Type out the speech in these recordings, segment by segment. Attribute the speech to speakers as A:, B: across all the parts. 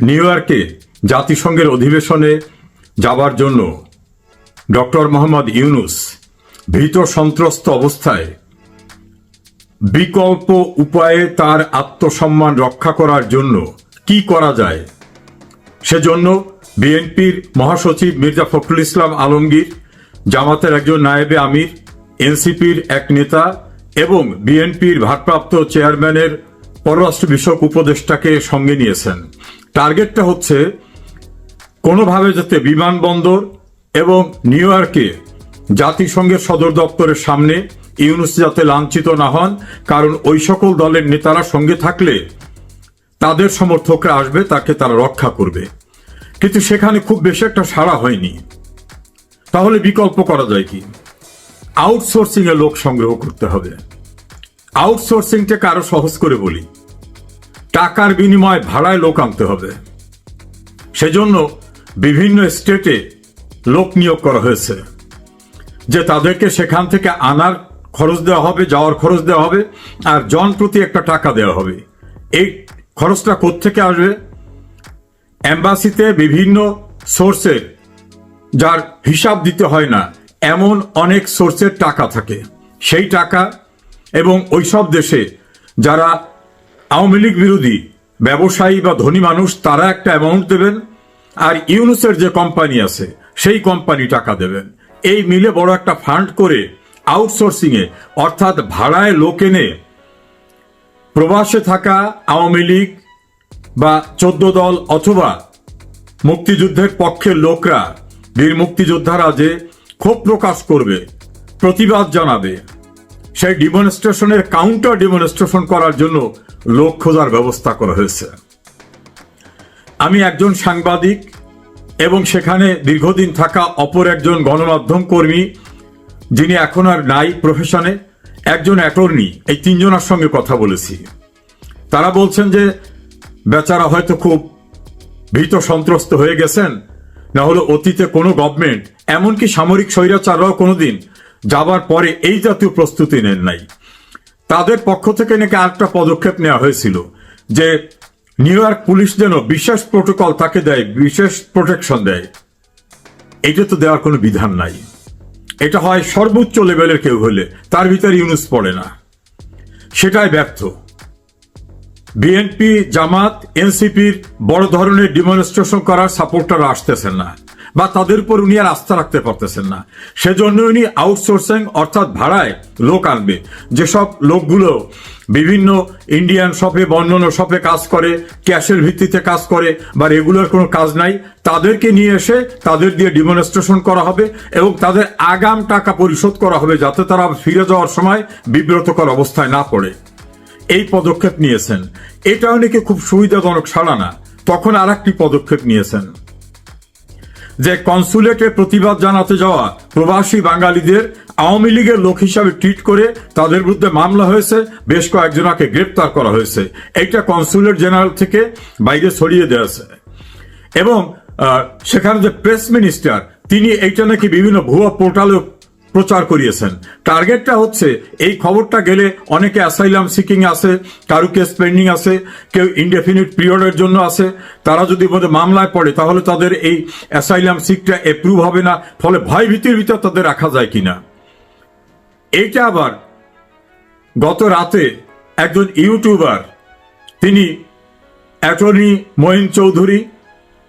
A: New ইয়র্কে জাতিসংঘের অধিবেশনে যাবার জন্য ডক্টর মোহাম্মদ ইউনুস ভীত সন্ত্রস্ত অবস্থায় বিকল্প উপায়ে তার আত্মসম্মান রক্ষা করার জন্য কি করা যায়? সেজন্য বিএনপির মহাসচিব মির্জা ফখরুল ইসলাম আলমগীর, জামাতের একজন নায়েবে আমির, এনসিপির এক নেতা এবং বিএনপির ভারপ্রাপ্ত চেয়ারম্যানের পররাষ্ট্র বিষয়ক উপদেষ্টাকে সঙ্গে নিয়েছেন। টার্গেটটা হচ্ছে কোনোভাবে যাতে বিমানবন্দর এবং নিউ ইয়র্কে জাতিসংঘের সদর দপ্তরের সামনে ইউনুস যাতে লাঞ্ছিত না হন, কারণ ওই সকল দলের নেতারা সঙ্গে থাকলে তাদের সমর্থকরা আসবে, তাকে তারা রক্ষা করবে। কিন্তু সেখানে খুব বেশি একটা সাড়া হয়নি। তাহলে বিকল্প করা যায় কি? আউটসোর্সিং এ লোক সংগ্রহ করতে হবে। আউটসোর্সিংটাকে আরও সহজ করে বলি। টাকার বিনিময়ে ভাড়ায় লোক আনতে হবে। সেজন্য বিভিন্ন স্টেটে লোক নিয়োগ করা হয়েছে, যে তাদেরকে সেখান থেকে আনার খরচ দেওয়া হবে, যাওয়ার খরচ দেওয়া হবে, আর জন প্রতি একটা টাকা দেওয়া হবে। এই খরচটা কোত্থেকে আসবে? অ্যাম্বাসিতে বিভিন্ন সোর্সের যার হিসাব দিতে হয় না, এমন অনেক সোর্সের টাকা থাকে। সেই টাকা এবং ওইসব দেশে যারা আওয়ামী লীগ বিরোধী ব্যবসায়ী বা ধনী মানুষ, তারা একটা অ্যামাউন্ট দেবেন আর ইউনুসের যে কোম্পানি আছে, সেই কোম্পানি টাকা দেবেন। এই মিলে বড় একটা ফান্ড করে আউটসোর্সিং এ, অর্থাৎ ভাড়ায় লোক এনে প্রবাসে থাকা আওয়ামী লীগ বা চোদ্দ দল অথবা মুক্তিযুদ্ধের পক্ষের লোকরা, বীর মুক্তিযোদ্ধারা যে ক্ষোভ প্রকাশ করবে, প্রতিবাদ জানাবে সেই ডিমনস্ট্রেশনের কাউন্টার ডিমনস্ট্রেশন করার জন্য লোক খোঁজার ব্যবস্থা করা হয়েছে। আমি একজন সাংবাদিক এবং সেখানে দীর্ঘদিন থাকা অপর একজন গণমাধ্যম কর্মী, যিনি এখন আর নাই প্রফেশনে একজন অ্যাটর্নি এই তিনজনের সঙ্গে কথা বলেছি। তারা বলছেন যে, বেচারা হয়তো খুব ভীত সন্ত্রস্ত হয়ে গেছেন, না হলে অতীতে কোনো গভর্নমেন্ট এমনকি সামরিক স্বৈরাচাররাও কোনোদিন যাবার পরে এই জাতীয় প্রস্তুতি নেন নাই। তাদের পক্ষ থেকে নাকি আরেকটা পদক্ষেপ নেওয়া হয়েছিল যে নিউ ইয়র্ক পুলিশ যেন বিশেষ প্রোটোকল তাকে দেয়, বিশেষ প্রোটেকশন দেয়। এটা তো দেওয়ার কোনো বিধান নাই। এটা হয় সর্বোচ্চ লেভেলের কেউ হলে, তার ভিতরে ইউনুস পড়ে না। সেটাই ব্যর্থ। বিএনপি, জামাত, এনসিপির বড় ধরনের ডিমনস্ট্রেশন করার সাপোর্টার আসতেছেন না। বা তাদের উপর উনি আর আস্থা রাখতে পারতেছেন না। সেজন্য উনি আউটসোর্সিং অর্থাৎ ভাড়ায় লোক আনবে। যেসব লোকগুলো বিভিন্ন ইন্ডিয়ান শপে বা অন্যান্য শপে কাজ করে ক্যাশের ভিত্তিতে কাজ করে বা রেগুলার কোনো কাজ নাই, তাদেরকে নিয়ে এসে তাদের দিয়ে ডিমনস্ট্রেশন করা হবে এবং তাদের আগাম টাকা পরিশোধ করা হবে যাতে তারা ফিরে যাওয়ার সময় বিব্রতকর অবস্থায় না পড়ে। এই পদক্ষেপ নিয়েছেন। এটা অনেকে খুব সুবিধাজনক সাড়া না। তখন আর একটি পদক্ষেপ নিয়েছেন। যে কনসুলেটে প্রতিবাদ জানাতে যাওয়া প্রবাসী বাঙালিদের আওয়ামী লীগের লোক হিসাবে ট্রিট করে তাদের বিরুদ্ধে মামলা হয়েছে, বেশ কয়েকজনাকে গ্রেপ্তার করা হয়েছে। এইটা কনসুলেট জেনারেল থেকে বাইরে ছড়িয়ে দেওয়া এবং সেখানে যে প্রেস মিনিস্টার, তিনি এইটা নাকি বিভিন্ন ভুয়া পোর্টালে প্রচার করিয়েছেন। টার্গেটটা হচ্ছে, এই খবরটা গেলে অনেকে অ্যাসাইলাম সিকিং আছে, কারু কেস পেন্ডিং আছে, কেউ ইনডেফিনিট পিরিয়ডের জন্য আছে, তারা যদি মধ্যে মামলায় পড়ে, তাহলে তাদের এই অ্যাসাইলাম সিকটা অ্যাপ্রুভ হবে না, ফলে ভয় ভীতির ভিতর তাদের রাখা যায় কিনা। এইটা আবার গত রাতে একজন ইউটিউবার, তিনি অ্যাটর্নি মহিন চৌধুরী,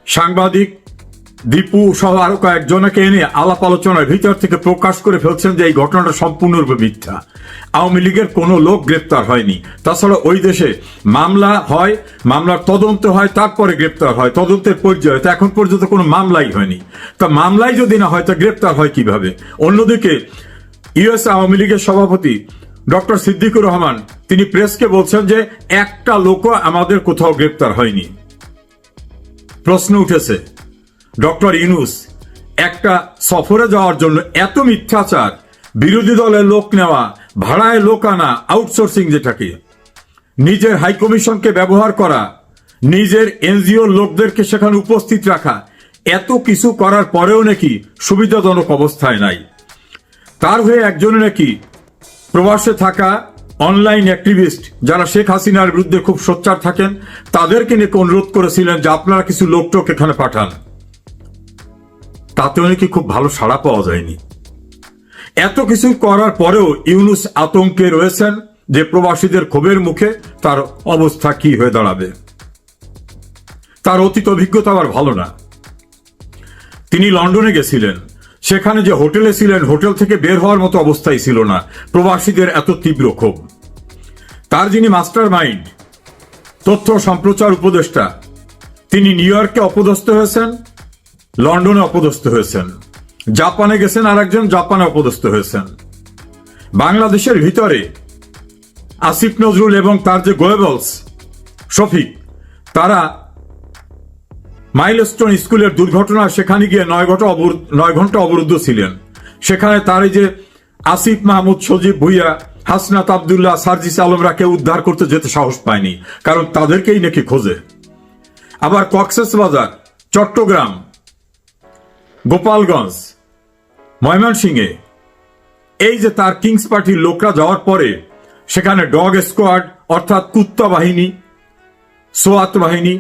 A: সাংবাদিক দীপু সহ আরও কয়েকজনকে এনে আলাপ আলোচনার ভিতর থেকে প্রকাশ করে ফেলছেন যে এই ঘটনাটা সম্পূর্ণরূপে মিথ্যা। আওয়ামী লীগের কোনো লোক গ্রেপ্তার হয়নি। তাছাড়া ওই দেশে মামলা হয়, মামলার তদন্ত হয়, তারপরে গ্রেপ্তার হয়। তদন্তের পর্যায়ে তো এখন পর্যন্ত কোনো মামলাই হয়নি। তা মামলাই যদি না হয়, তা গ্রেপ্তার হয় কীভাবে? অন্যদিকে, ইউএস আওয়ামী লীগের সভাপতি ডক্টর সিদ্দিকুর রহমান, তিনি প্রেসকে বলছেন যে একটা লোকও আমাদের কোথাও গ্রেপ্তার হয়নি। প্রশ্ন উঠেছে ডক্টর ইনুস একটা সফরে যাওয়ার জন্য এত মিথ্যাচার, বিরোধী দলের লোক নেওয়া, ভাড়ায় লোক আনা আউটসোর্সিং যেটাকে নিজের হাইকমিশনকে ব্যবহার করা, নিজের এনজিও লোকদেরকে সেখানে উপস্থিত রাখা, এত কিছু করার পরেও নাকি সুবিধাজনক অবস্থায় নাই। তার হয়ে একজনে নাকি প্রবাসে থাকা অনলাইন অ্যাক্টিভিস্ট যারা শেখ হাসিনার বিরুদ্ধে খুব সোচ্চার থাকেন, তাদেরকে নিয়ে অনুরোধ করেছিলেন যে আপনারা কিছু লোকটোক এখানে পাঠান। তাতেও নাকি খুব ভালো সাড়া পাওয়া যায়নি। এত কিছু করার পরেও ইউনুস আতঙ্কে রয়েছেন যে প্রবাসীদের ক্ষোভের মুখে তার অবস্থা কি হয়ে দাঁড়াবে। তার অতীত অভিজ্ঞতা আবার ভালো না। তিনি লন্ডনে গেছিলেন। সেখানে যে হোটেলে ছিলেন, হোটেল থেকে বের হওয়ার মতো অবস্থাই ছিল না। প্রবাসীদের এত তীব্র ক্ষোভ। তার যিনি মাস্টার মাইন্ড তথ্য সম্প্রচার উপদেষ্টা, তিনি নিউ ইয়র্কে অপদস্থ হয়েছেন। লন্ডনে অপদস্থ হয়েছেন। জাপানে গেছেন আর একজন জাপানে অপদস্থ হয়েছেন। বাংলাদেশের ভিতরে আসিফ নজরুল এবং তার যে গোয়েবলস, শফিক, তারা মাইলস্টোন স্কুলের দুর্ঘটনা, সেখানে গিয়ে নয় ঘণ্টা নয় ঘণ্টা অবরুদ্ধ ছিলেন। সেখানে তার যে আসিফ মাহমুদ, সজীব ভুইয়া, হাসনাত আবদুল্লাহ, সার্জিস আলমরা কেউ উদ্ধার করতে যেতে সাহস পায়নি, কারণ তাদেরকেই নাকি খোঁজে। আবার কক্সেস বাজার চট্টগ্রাম গোপালগঞ্জ, ময়মনসিংহে। এই যে তার কিংস পার্টির লোকরা যাওয়ার পরে, সেখানে ডগ স্কোয়াড, অর্থাৎ কুত্তা বাহিনী, সোয়াত বাহিনী,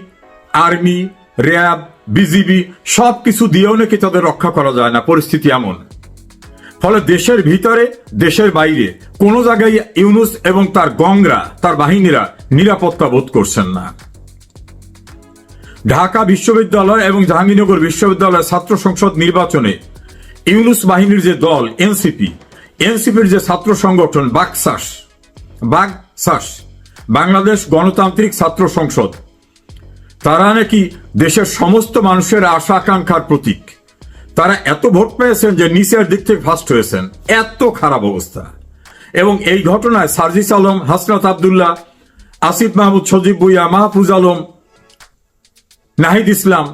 A: আর্মি, র্যাব, বিজিবি সব কিছু দিয়েও নাকি তাদের রক্ষা করা যায় না, পরিস্থিতি এমন। ফলে দেশের ভিতরে, দেশের বাইরে, কোনো জায়গায় ইউনুস এবং তার গংরা তার বাহিনীরা নিরাপত্তা বোধ করছেন না। ঢাকা বিশ্ববিদ্যালয় এবং জাহাঙ্গীরনগর বিশ্ববিদ্যালয়ের ছাত্র সংসদ নির্বাচনে ইউনুস বাহিনীর যে দল, এনসিপি, এনসিপির যে ছাত্র সংগঠন, বাকসাস বাকসাস, বাংলাদেশ গণতান্ত্রিক ছাত্র সংসদ, তারা নাকি দেশের সমস্ত মানুষের আশা আকাঙ্ক্ষার প্রতীক। তারা এত ভোট পেয়েছেন যে নিচের দিক থেকে ফার্স্ট হয়েছেন। এত খারাপ অবস্থা। এবং এই ঘটনায় সার্জিস আলম, হাসনাত আবদুল্লাহ, আসিফ মাহমুদ, সজীব বুইয়া মাহফুজ আলম নাহিদ ইসলাম,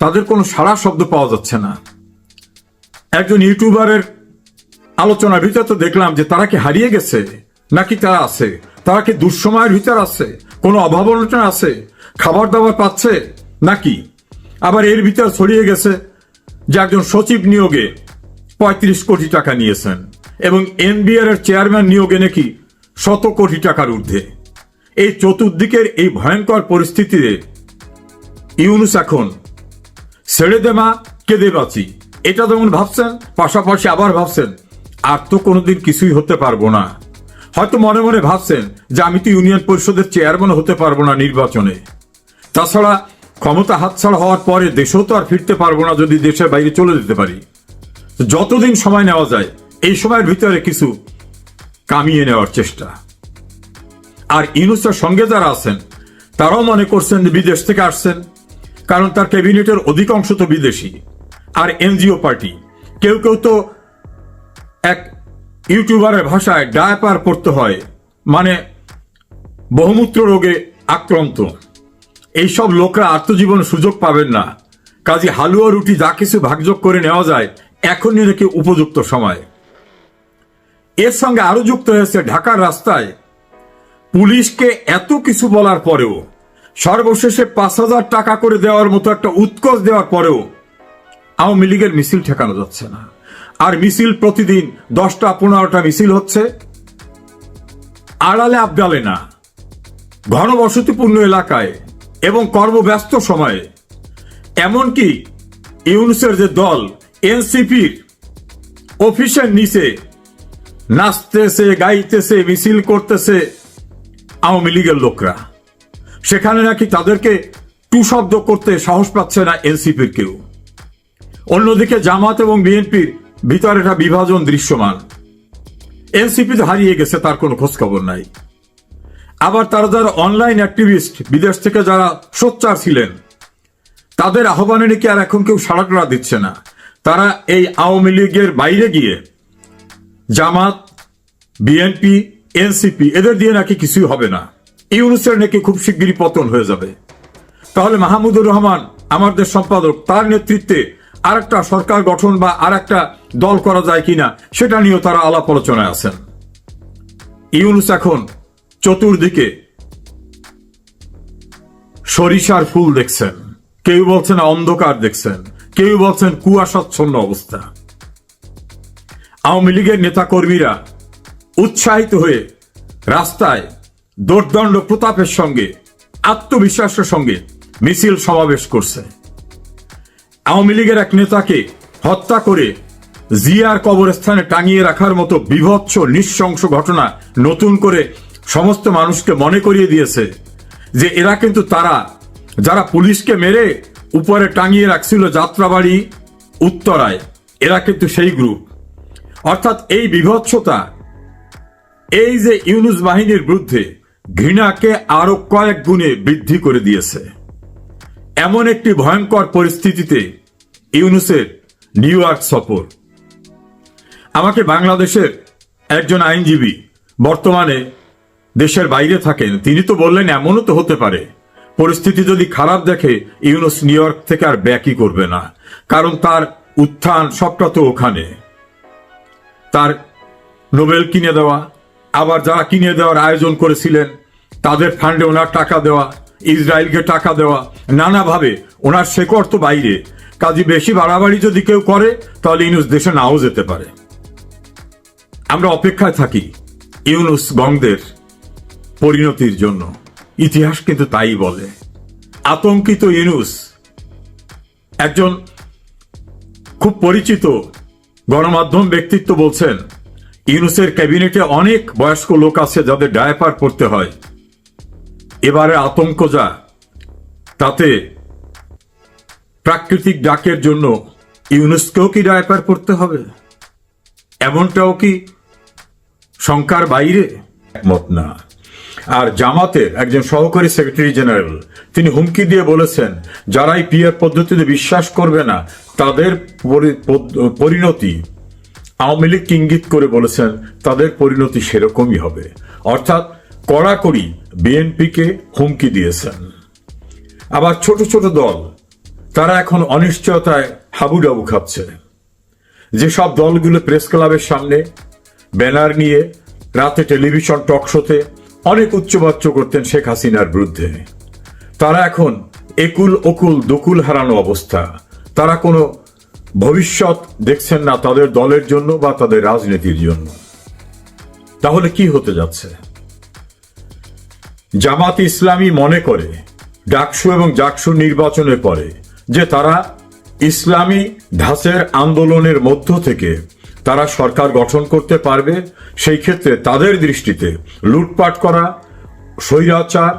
A: তাদের কোনো সারা শব্দ পাওয়া যাচ্ছে না। একজন ইউটিউবারের আলোচনার ভিতরে তো দেখলাম যে তারা কি হারিয়ে গেছে, নাকি তারা আছে? তারা কি দুঃসময়ের ভিতর আছে? কোনো অভাব অনটন আছে? খাবার দাবার পাচ্ছে নাকি? আবার এর ভিতর ছড়িয়ে গেছে যে একজন সচিব নিয়োগে পঁয়ত্রিশ কোটি টাকা নিয়েছেন এবং এনবিআর এর চেয়ারম্যান নিয়োগে নাকি শত কোটি টাকার ঊর্ধ্বে। এই চতুর্দিকের এই ভয়ঙ্কর পরিস্থিতিতে ইউনুস এখন ছেড়ে দে মা, কেঁদে বাঁচি। এটা যেমন ভাবছেন, পাশাপাশি আবার ভাবছেন, আর তো কোনোদিন কিছুই হতে পারব না। হয়তো মনে মনে ভাবছেন যে আমি তো ইউনিয়ন পরিষদের চেয়ারম্যান হতে পারব না নির্বাচনে। তাছাড়া ক্ষমতা হাতছাড়া হওয়ার পরে দেশেও তো আর ফিরতে পারব না যদি দেশের বাইরে চলে যেতে পারি। যতদিন সময় নেওয়া যায়, এই সময়ের ভিতরে কিছু কামিয়ে নেওয়ার চেষ্টা। আর ইউনুসের সঙ্গে যারা আছেন, তারাও মনে করছেন বিদেশ থেকে আসছেন। কারণ তার ক্যাবিনেটের অধিকাংশ তো বিদেশি আর এনজিও পার্টি। কেউ কেউ তো এক ইউটিউবারের ভাষায় ডায়াপার পড়তে হয় মানে বহুমূত্র রোগে আক্রান্ত। এইসব লোকরা আত্মজীবন সুযোগ পাবেন না। কাজে হালুয়া রুটি যা কিছু ভাগযোগ করে নেওয়া যায়, এখনই নাকি উপযুক্ত সময়। এর সঙ্গে আরও যুক্ত হয়েছে ঢাকার রাস্তায়। পুলিশকে এত কিছু বলার পরেও সর্বশেষে পাঁচ হাজার টাকা করে দেওয়ার মতো একটা উৎকোচ দেওয়ার পরেও আওয়ামী লীগের মিছিল ঠেকানো যাচ্ছে না। আর মিছিল প্রতিদিন দশটা পনেরোটা মিছিল হচ্ছে। আড়ালে আবডালে না। ঘনবসতিপূর্ণ এলাকায় এবং কর্মব্যস্ত সময়ে। এমনকি ইউনুসের যে দল, এনসিপির অফিসের নিচে নাচতেছে, গাইতেছে, মিছিল করতেছে আওয়ামী লীগের লোকরা। সেখানে নাকি তাদেরকে টু শব্দ করতে সাহস পাচ্ছে না এনসিপির কেউ। অন্যদিকে জামাত এবং বিএনপির ভিতরে একটা বিভাজন দৃশ্যমান। এনসিপি তো হারিয়ে গেছে, তার কোনো খোঁজখবর নাই। আবার তারা যারা অনলাইন অ্যাক্টিভিস্ট, বিদেশ থেকে যারা সোচ্চার ছিলেন, তাদের আহ্বানে নাকি আর এখন কেউ সাড়া দিচ্ছে না। তারা এই আওয়ামী লীগের বাইরে গিয়ে জামাত, বিএনপি, এনসিপি, এদের দিয়ে নাকি কিছুই হবে না। ইউনুসের নাকি খুব শিগগিরই পতন হয়ে যাবে। তাহলে মাহমুদুর রহমান, আমাদের সম্পাদক, তার নেতৃত্বে আর একটা সরকার গঠন বা আর একটা দল করা যায় কিনা, সেটা নিয়েও তারা আলাপ আলোচনায় আছেন। ইউনুস এখন চতুর্দিকে সরিষার ফুল দেখছেন। কেউ বলছেন অন্ধকার দেখছেন। কেউ বলছেন কুয়াশাচ্ছন্ন অবস্থা। আওয়ামী লীগের নেতা কর্মীরা উৎসাহিত হয়ে রাস্তায় দোর্দণ্ড প্রতাপের সঙ্গে, আত্মবিশ্বাসের সঙ্গে মিছিল সমাবেশ করছে। আওয়ামী লীগের এক নেতাকে হত্যা করে জিয়ার কবরস্থানে টাঙিয়ে রাখার মতো বিভৎস, নিঃশংস ঘটনা নতুন করে সমস্ত মানুষকে মনে করিয়ে দিয়েছে যে এরা কিন্তু তারা। যারা পুলিশকে মেরে উপরে টাঙিয়ে রাখছিল যাত্রাবাড়ি উত্তরায়, এরা কিন্তু সেই গ্রুপ। অর্থাৎ এই বিভৎসতা, এই যে ইউনুস বাহিনীর বিরুদ্ধে ঘৃণাকে আরও কয়েক গুণে বৃদ্ধি করে দিয়েছে। এমন একটি ভয়ঙ্কর পরিস্থিতিতে ইউনুসের নিউ ইয়র্ক সফর। আমাকে বাংলাদেশের একজন আইনজীবী বর্তমানে দেশের বাইরে থাকেন। তিনি তো বললেন, এমনও তো হতে পারে। পরিস্থিতি যদি খারাপ দেখে, ইউনুস নিউ ইয়র্ক থেকে আর ব্যাকই করবে না। কারণ তার উত্থান সবটা তো ওখানে। তার নোবেল কিনে দেওয়া, আবার যারা কিনে দেওয়ার আয়োজন করেছিলেন তাদের ফান্ডে ওনার টাকা দেওয়া, ইসরায়েলকে টাকা দেওয়া, নানাভাবে। ওনার শেকড় তো বাইরে। কাজে বেশি বাড়াবাড়ি যদি কেউ করে, তাহলে ইউনুস দেশে নাও যেতে পারে। আমরা অপেক্ষায় থাকি ইউনুস গংদের পরিণতির জন্য। ইতিহাস কিন্তু তাই বলে। আতঙ্কিত ইউনুস একজন খুব পরিচিত গণমাধ্যম ব্যক্তিত্ব বলছেন, ইউনুসের ক্যাবিনেটে অনেক বয়স্ক লোক আছে যাদের ডায়াপার পড়তে হয়। এবারে আতঙ্ক যা, তাতে প্রাকৃতিক ডাকের জন্য ইউনেস্কোও কি ডায়াপার পড়তে হবে? এমনটাও কি শঙ্কার বাইরে? একমত না। আর জামাতের একজন সহকারী সেক্রেটারি জেনারেল, তিনি হুমকি দিয়ে বলেছেন, যারাই পিয়ার পদ্ধতিতে বিশ্বাস করবে না, তাদের পরিণতি আওয়ামী লীগ ইঙ্গিত করে বলেছেন, তাদের পরিণতি সেরকমই হবে। অর্থাৎ কড়াকড়ি বিএনপিকে হুমকি দিয়েছেন। আবার ছোট ছোট দল, তারা এখন অনিশ্চয়তায় হাবুডাবু খাচ্ছে। যেসব দলগুলো প্রেস ক্লাবের সামনে ব্যানার নিয়ে রাতে টেলিভিশন টক শোতে অনেক উচ্চবাচ্য করতেন শেখ হাসিনার বিরুদ্ধে, তারা এখন একুল ওকুল দকুল হারানো অবস্থা। তারা কোনো ভবিষ্যৎ দেখছেন না তাদের দলের জন্য বা তাদের রাজনীতির জন্য। তাহলে কি হতে যাচ্ছে? জামাত ইসলামী মনে করে, ডাকসু এবং জাকসু নির্বাচনের পরে, যে তারা ইসলামী ধাঁচের আন্দোলনের মধ্য থেকে তারা সরকার গঠন করতে পারবে, সেই ক্ষেত্রে তাদের দৃষ্টিতে লুটপাট করা, স্বৈরাচার,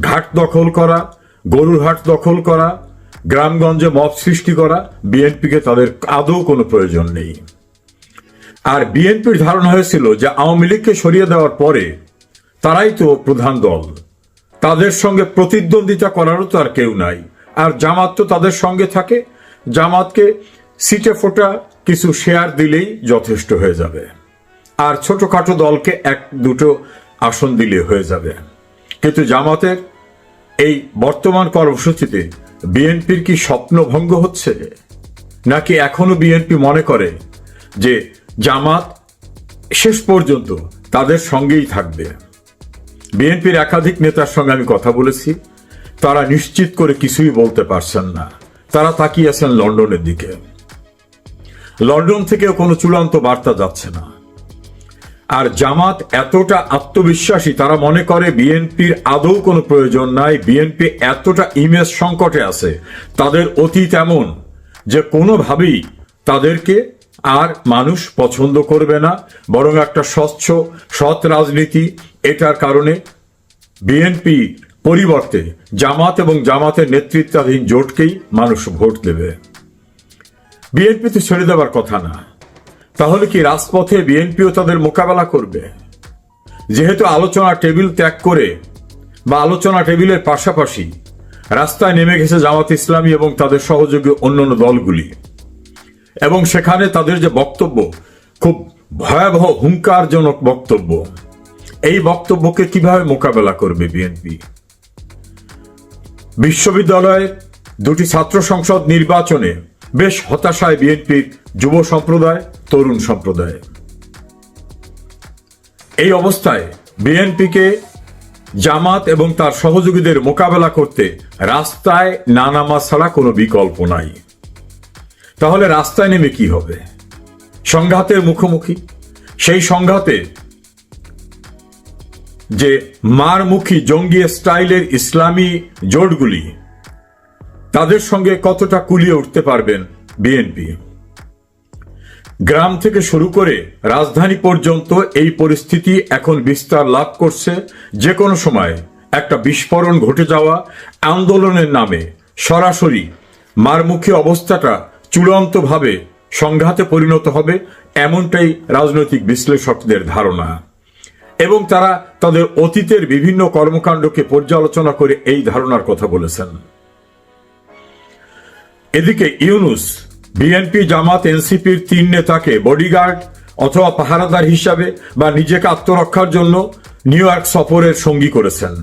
A: ঘাট দখল করা, গরুর হাট দখল করা, গ্রামগঞ্জে মত সৃষ্টি করা, বিএনপিকে তাদের আদৌ কোনো প্রয়োজন নেই। আর বিএনপির ধারণা হয়েছিল যে আওয়ামী লীগকে সরিয়ে দেওয়ার পরে তারাই তো প্রধান দল। তাদের সঙ্গে প্রতিদ্বন্দ্বিতা করারও তো আর কেউ নাই। আর জামাত তো তাদের সঙ্গে থাকে। জামাতকে সিটে ফোটা কিছু শেয়ার দিলেই যথেষ্ট হয়ে যাবে। আর ছোটখাটো দলকে এক দুটো আসন দিলে হয়ে যাবে। কিন্তু জামাতের এই বর্তমান কর্মসূচিতে বিএনপির কি স্বপ্নভঙ্গ হচ্ছে? নাকি এখনও বিএনপি মনে করে যে জামাত শেষ পর্যন্ত তাদের সঙ্গেই থাকবে? বিএনপির একাধিক নেতার সঙ্গে আমি কথা বলেছি। তারা নিশ্চিত করে কিছুই বলতে পারছেন না। তারা তাকিয়ে আছেন লন্ডনের দিকে। লন্ডন থেকেও কোনো চূড়ান্ত বার্তা যাচ্ছে না। আর জামাত এতটা আত্মবিশ্বাসী, তারা মনে করে বিএনপির আদৌ কোনো প্রয়োজন নাই। বিএনপি এতটা ইমেজ সংকটে আছে। তাদের অতীত এমন যে কোনোভাবেই তাদেরকে আর মানুষ পছন্দ করবে না, বরং একটা স্বচ্ছ, সৎ রাজনীতি, এটার কারণে বিএনপি পরিবর্তে জামাত এবং জামাতের নেতৃত্বাধীন জোটকেই মানুষ ভোট দেবে। বিএনপিতে ছেড়ে দেওয়ার কথা না। তাহলে কি রাজপথে বিএনপিও তাদের মোকাবেলা করবে? যেহেতু আলোচনা টেবিল ত্যাগ করে বা আলোচনা টেবিলের পাশাপাশি রাস্তায় নেমে গেছে জামাত ইসলামী এবং তাদের সহযোগী অন্যান্য দলগুলি। এবং সেখানে তাদের যে বক্তব্য, খুব ভয়াবহ, হুঙ্কারজনক বক্তব্য, এই বক্তব্যকে কীভাবে মোকাবেলা করবে বিএনপি? বিশ্ববিদ্যালয়ে দুটি ছাত্র সংসদ নির্বাচনে বেশ হতাশায় বিএনপির যুব সম্প্রদায়, তরুণ সম্প্রদায়। এই অবস্থায় বিএনপিকে জামাত এবং তার সহযোগীদের মোকাবেলা করতে রাস্তায় না নামা ছাড়া কোনো বিকল্প নাই। তাহলে রাস্তায় নেমে কি হবে? সংঘাতের মুখোমুখি? সেই সংঘাতে যে মারমুখী জঙ্গি স্টাইলের ইসলামী জোটগুলি, তাদের সঙ্গে কতটা কুলিয়ে উঠতে পারবেন বিএনপি? গ্রাম থেকে শুরু করে রাজধানী পর্যন্ত এই পরিস্থিতি এখন বিস্তার লাভ করছে যে কোনো সময়। একটা বিস্ফোরণ ঘটে যাওয়া, আন্দোলনের নামে সরাসরি মারমুখী অবস্থাটা চূড়ান্তভাবে সংঘাতে পরিণত হবে এমনটাই রাজনৈতিক বিশ্লেষকদের ধারণা। এবং তারা তাদের অতীতের বিভিন্ন কর্মকাণ্ডকে পর্যালোচনা করে এই ধারণার কথা বলেছেন। এদিকে ইউনুস বিএনপি জামাত এনসিপির তিন নেতাকে বডিগার্ড অথবা পাহারাদার হিসাবে বা নিজেকে আত্মরক্ষার জন্য নিউ ইয়র্ক সফরের সঙ্গী করেছেন।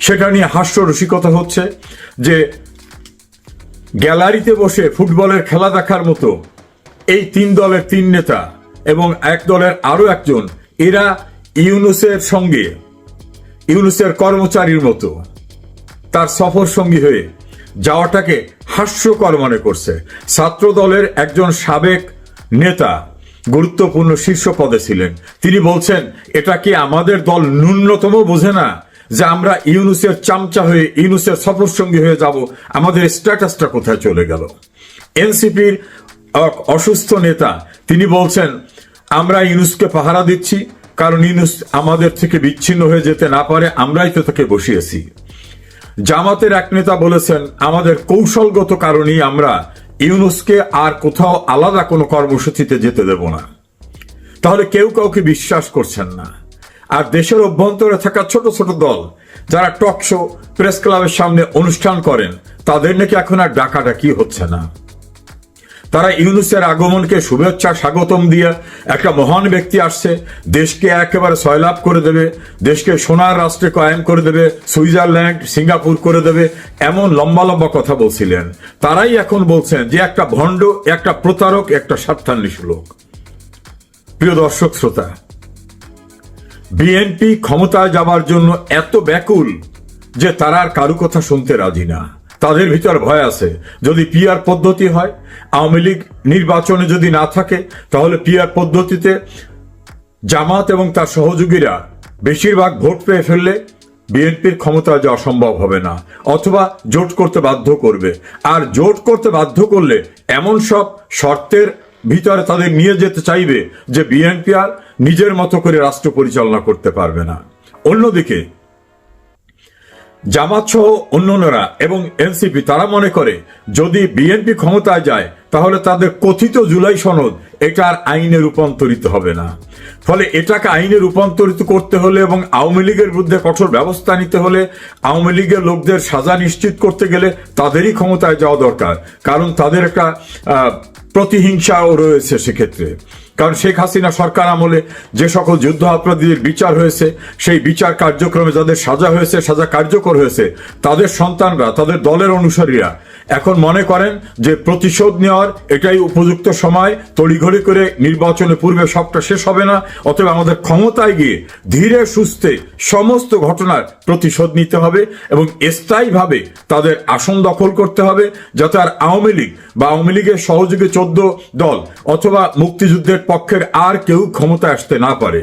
A: সেটা নিয়ে হাস্য রসিকতা হচ্ছে যে গ্যালারিতে বসে ফুটবলের খেলা দেখার মতো। এই তিন দলের তিন নেতা এবং এক দলের আরও একজন, এরা ইউনুসের সঙ্গে, ইউনুসের কর্মচারীর মতো। তার সফর সঙ্গী হয়ে যাওয়াটাকে হাস্যকর মনে করছে। ছাত্র দলের একজন সাবেক নেতা গুরুত্বপূর্ণ শীর্ষ পদে ছিলেন। তিনি বলছেন, এটা কি আমাদের দল ন্যূনতম বোঝে না? যে আমরা ইউনুসের চামচা হয়ে, ইউনুসের সফর সঙ্গী হয়ে যাব, আমাদের স্ট্যাটাসটা কোথায় চলে গেল? এনসিপির অসুস্থ নেতা, তিনি বলছেন, আমরা ইউনুসকে পাহারা দিচ্ছি, কারণ ইউনুস আমাদের থেকে বিচ্ছিন্ন হয়ে যেতে না পারে, আমরাই তো তাকে বসিয়েছি। জামাতের এক নেতা বলেছেন, আমাদের কৌশলগত কারণেই আমরা ইউনুসকে আর কোথাও আলাদা কোনো কর্মসূচিতে যেতে দেব না। তাহলে কেউ কাউকে বিশ্বাস করছেন না। আর দেশের অভ্যন্তরে থাকা ছোট ছোট দল যারা টক শো, প্রেস ক্লাবের সামনে অনুষ্ঠান করেন, তাদের নাকি এখন আর ডাকাডাকি হচ্ছে না। তারা ইউনুসের আগমনকে শুভেচ্ছা, স্বাগতম দিয়ে একটা মহান ব্যক্তি আসছে, দেশকে একেবারে সয়লাভ করে দেবে, দেশকে সোনার রাষ্ট্রে কায়েম করে দেবে, সুইজারল্যান্ড, সিঙ্গাপুর করে দেবে, এমন লম্বা লম্বা কথা বলছিলেন। তারাই এখন বলছেন যে একটা ভণ্ড, একটা প্রতারক, একটা স্বার্থান্বেষী লোক। প্রিয় দর্শক, শ্রোতা বিএনপি ক্ষমতায় যাবার জন্য এত ব্যাকুল যে তারা আর কারু কথা শুনতে রাজি না। তাদের ভিতর ভয় আছে। যদি পিআর পদ্ধতি হয়, আওয়ামী লীগ নির্বাচনে যদি না থাকে, তাহলে পিআর পদ্ধতিতে জামাত এবং তার সহযোগীরা বেশিরভাগ ভোট পেয়ে ফেললে বিএনপির ক্ষমতা যাওয়া সম্ভব হবে না, অথবা জোট করতে বাধ্য করবে। আর জোট করতে বাধ্য করলে এমন সব শর্তের ভিতরে তাদের নিয়ে যেতে চাইবে যে বিএনপি আর নিজের মতো করে রাষ্ট্র পরিচালনা করতে পারবে না। অন্যদিকে, জামাত সহ অন্যান্যরা এবং এনসিপি, তারা মনে করে যদি বিএনপি ক্ষমতায় যায় তাহলে তাদের কথিত জুলাই সনদ এটা আর আইনে রূপান্তরিত হবে না। ফলে এটাকে আইনে রূপান্তরিত করতে হলে এবং আওয়ামী লীগের বিরুদ্ধে কঠোর ব্যবস্থা নিতে হলে আওয়ামী লীগের লোকদের সাজা নিশ্চিত করতে গেলে তাদেরই ক্ষমতায় যাওয়া দরকার। কারণ তাদের একটা প্রতিহিংসাও রয়েছে সেক্ষেত্রে। কারণ শেখ হাসিনা সরকার আমলে যে সকল যুদ্ধ অপরাধীদের বিচার হয়েছে, সেই বিচার কার্যক্রমে যাদের সাজা হয়েছে, সাজা কার্যকর হয়েছে, তাদের সন্তানরা, তাদের দলের অনুসারীরা এখন মনে করেন যে প্রতিশোধ নেওয়ার এটাই উপযুক্ত সময়। তড়িঘড়ি করে নির্বাচনের পূর্বে সবটা শেষ হবে না। অথবা আমাদের ক্ষমতায় গিয়ে ধীরে সুস্থে সমস্ত ঘটনার প্রতিশোধ নিতে হবে এবং স্থায়ীভাবে তাদের আসন দখল করতে হবে যাতে আর আওয়ামী লীগ বা আওয়ামী লীগের সহযোগী চোদ্দ দল অথবা মুক্তিযুদ্ধের পক্ষের আর কেউ ক্ষমতায় আসতে না পারে।